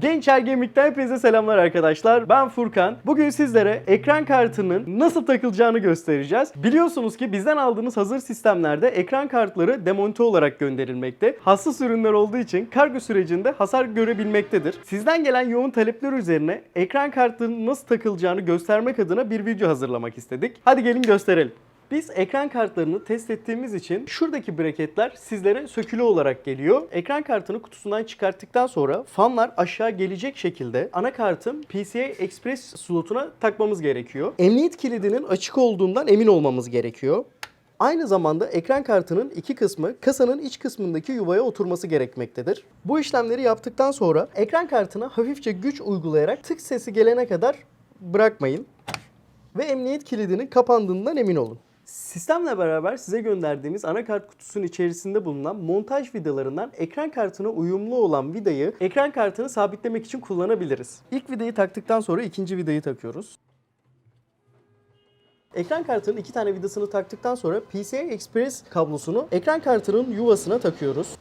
Gençer Gemik'ten hepinize selamlar arkadaşlar. Ben Furkan. Bugün sizlere ekran kartının nasıl takılacağını göstereceğiz. Biliyorsunuz ki bizden aldığınız hazır sistemlerde ekran kartları demonte olarak gönderilmekte. Hassas ürünler olduğu için kargo sürecinde hasar görebilmektedir. Sizden gelen yoğun talepler üzerine ekran kartının nasıl takılacağını göstermek adına bir video hazırlamak istedik. Hadi gelin gösterelim. Biz ekran kartlarını test ettiğimiz için şuradaki braketler sizlere sökülü olarak geliyor. Ekran kartını kutusundan çıkarttıktan sonra fanlar aşağı gelecek şekilde anakartın PCI Express slotuna takmamız gerekiyor. Emniyet kilidinin açık olduğundan emin olmamız gerekiyor. Aynı zamanda ekran kartının iki kısmı kasanın iç kısmındaki yuvaya oturması gerekmektedir. Bu işlemleri yaptıktan sonra ekran kartına hafifçe güç uygulayarak tık sesi gelene kadar bırakmayın ve emniyet kilidinin kapandığından emin olun. Sistemle beraber size gönderdiğimiz anakart kutusunun içerisinde bulunan montaj vidalarından ekran kartına uyumlu olan vidayı ekran kartını sabitlemek için kullanabiliriz. İlk vidayı taktıktan sonra ikinci vidayı takıyoruz. Ekran kartının iki tane vidasını taktıktan sonra PCI Express kablosunu ekran kartının yuvasına takıyoruz.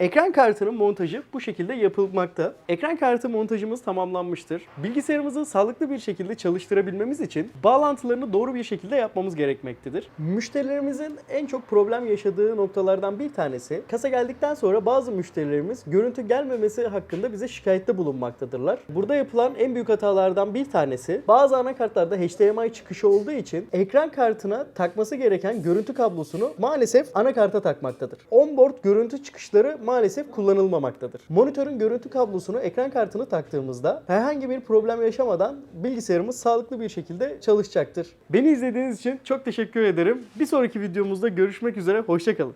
Ekran kartının montajı bu şekilde yapılmakta. Ekran kartı montajımız tamamlanmıştır. Bilgisayarımızı sağlıklı bir şekilde çalıştırabilmemiz için bağlantılarını doğru bir şekilde yapmamız gerekmektedir. Müşterilerimizin en çok problem yaşadığı noktalardan bir tanesi, kasa geldikten sonra bazı müşterilerimiz görüntü gelmemesi hakkında bize şikayette bulunmaktadırlar. Burada yapılan en büyük hatalardan bir tanesi, bazı anakartlarda HDMI çıkışı olduğu için ekran kartına takması gereken görüntü kablosunu maalesef anakarta takmaktadır. Onboard görüntü çıkışları maalesef kullanılmamaktadır. Monitörün görüntü kablosunu ekran kartını taktığımızda herhangi bir problem yaşamadan bilgisayarımız sağlıklı bir şekilde çalışacaktır. Beni izlediğiniz için çok teşekkür ederim. Bir sonraki videomuzda görüşmek üzere, hoşçakalın.